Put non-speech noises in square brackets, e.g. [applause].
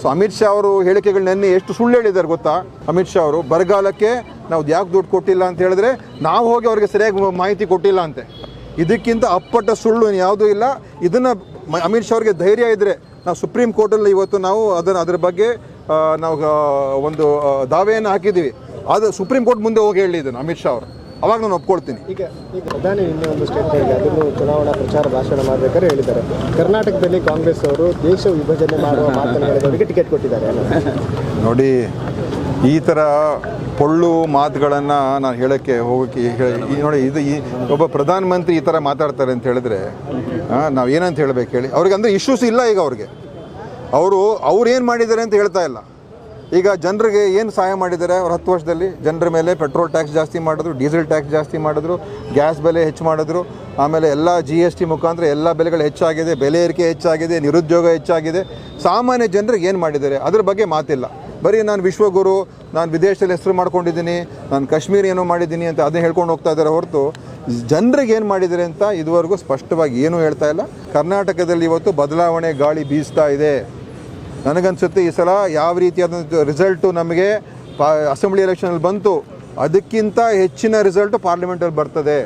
So Amit Shah ಅವರು ಹೇಳಿಕೆಗಳು ಎಷ್ಟು ಸುಳ್ಳು ಹೇಳಿದ್ದಾರೆ ಗೊತ್ತಾ? ಅಮಿತ್ ಶಾ ಅವರು, ಬರಗಾಲಕ್ಕೆ ನಾವು ಯಾಕೆ ದುಡ್ಡು ಕೊಟ್ಟಿಲ್ಲ ಅಂತ ಹೇಳಿದ್ರೆ ನಾವು ಹೋಗಿ ಅವರಿಗೆ ಸರಿಯಾಗಿ ಮಾಹಿತಿ ಕೊಟ್ಟಿಲ್ಲ ಅಂತೆ. ಇದಕ್ಕಿಂತ ಅಪ್ಪಟ ಸುಳ್ಳು ಯಾವುದೂ ಇಲ್ಲ. ಇದನ್ನು ಅಮಿತ್ ಶಾ ಅವರಿಗೆ ಧೈರ್ಯ ಇದ್ದರೆ ನಾವು ಸುಪ್ರೀಂ ಕೋರ್ಟಲ್ಲಿ ಇವತ್ತು ನಾವು ಅದನ್ನು ಅದರ ಬಗ್ಗೆ ನಾವು ಒಂದು ದಾವೆಯನ್ನು ಹಾಕಿದ್ದೀವಿ. ಆದರೆ ಸುಪ್ರೀಂ ಕೋರ್ಟ್ ಮುಂದೆ ಹೋಗಿ ಹೇಳಿ ಇದನ್ನು ಅಮಿತ್ ಶಾ ಅವರು. ಅವಾಗ ನಾನು ಒಪ್ಕೊಳ್ತೀನಿ ಈಗ ಈಗ ಪ್ರಧಾನಿ ಇನ್ನೂ ಒಂದು ಸ್ಟೇಟ್ಮೆಂಟ್ ಅದನ್ನು ಚುನಾವಣಾ ಪ್ರಚಾರ ಭಾಷಣ ಮಾಡಬೇಕಾದ್ರೆ ಹೇಳಿದ್ದಾರೆ. ಕರ್ನಾಟಕದಲ್ಲಿ ಕಾಂಗ್ರೆಸ್ ಅವರು ದೇಶ ವಿಭಜನೆ ಮಾಡುವ [laughs] ಮಾತನಾಡಿದವರಿಗೆ ಟಿಕೆಟ್ ಕೊಟ್ಟಿದ್ದಾರೆ. [laughs] ನೋಡಿ ಈ ಥರ ಪೊಳ್ಳು ಮಾತುಗಳನ್ನು ನಾನು ಹೇಳೋಕ್ಕೆ ಹೋಗೋಕ್ಕೆ ಹೇಳಿ ಈ ನೋಡಿ ಇದು ಈ ಒಬ್ಬ ಪ್ರಧಾನಮಂತ್ರಿ ಈ ಥರ ಮಾತಾಡ್ತಾರೆ ಅಂತ ಹೇಳಿದ್ರೆ ನಾವು ಏನಂತ ಹೇಳಬೇಕು ಹೇಳಿ? ಅವ್ರಿಗೆ ಅಂದರೆ ಇಶ್ಯೂಸ್ ಇಲ್ಲ ಈಗ ಅವ್ರಿಗೆ. ಅವರು ಅವ್ರು ಏನು ಮಾಡಿದ್ದಾರೆ ಅಂತ ಹೇಳ್ತಾ ಇಲ್ಲ. ಈಗ ಜನರಿಗೆ ಏನು ಸಹಾಯ ಮಾಡಿದ್ದಾರೆ? ಅವ್ರು ಹತ್ತು ವರ್ಷದಲ್ಲಿ ಜನರ ಮೇಲೆ ಪೆಟ್ರೋಲ್ ಟ್ಯಾಕ್ಸ್ ಜಾಸ್ತಿ ಮಾಡಿದ್ರು, ಡೀಸೆಲ್ ಟ್ಯಾಕ್ಸ್ ಜಾಸ್ತಿ ಮಾಡಿದ್ರು, ಗ್ಯಾಸ್ ಬೆಲೆ ಹೆಚ್ಚು ಮಾಡಿದ್ರು, ಆಮೇಲೆ ಎಲ್ಲ ಜಿ ಎಸ್ ಟಿ ಮುಖಾಂತರ ಎಲ್ಲ ಬೆಲೆಗಳು ಹೆಚ್ಚಾಗಿದೆ, ಬೆಲೆ ಏರಿಕೆ ಹೆಚ್ಚಾಗಿದೆ, ನಿರುದ್ಯೋಗ ಹೆಚ್ಚಾಗಿದೆ. ಸಾಮಾನ್ಯ ಜನರಿಗೆ ಏನು ಮಾಡಿದ್ದಾರೆ? ಅದ್ರ ಬಗ್ಗೆ ಮಾತಿಲ್ಲ. ಬರೀ ನಾನು ವಿಶ್ವಗುರು, ನಾನು ವಿದೇಶದಲ್ಲಿ ಹೆಸರು ಮಾಡ್ಕೊಂಡಿದ್ದೀನಿ, ನಾನು ಕಾಶ್ಮೀರ ಏನೋ ಮಾಡಿದ್ದೀನಿ ಅಂತ ಅದನ್ನ ಹೇಳ್ಕೊಂಡು ಹೋಗ್ತಾ ಇದ್ದಾರೆ ಹೊರತು ಜನರಿಗೆ ಏನು ಮಾಡಿದ್ದಾರೆ ಅಂತ ಇದುವರೆಗೂ ಸ್ಪಷ್ಟವಾಗಿ ಏನೂ ಹೇಳ್ತಾ ಇಲ್ಲ. ಕರ್ನಾಟಕದಲ್ಲಿ ಇವತ್ತು ಬದಲಾವಣೆ ಗಾಳಿ ಬೀಸ್ತಾ ಇದೆ. ನನಗನ್ಸುತ್ತೆ ಈ ಸಲ ಯಾವ ರೀತಿಯಾದ ರಿಸಲ್ಟು ನಮಗೆ ಪಾ ಅಸೆಂಬ್ಲಿ ಎಲೆಕ್ಷನಲ್ಲಿ ಬಂತು, ಅದಕ್ಕಿಂತ ಹೆಚ್ಚಿನ ರಿಸಲ್ಟು ಪಾರ್ಲಿಮೆಂಟಲ್ಲಿ ಬರ್ತದೆ.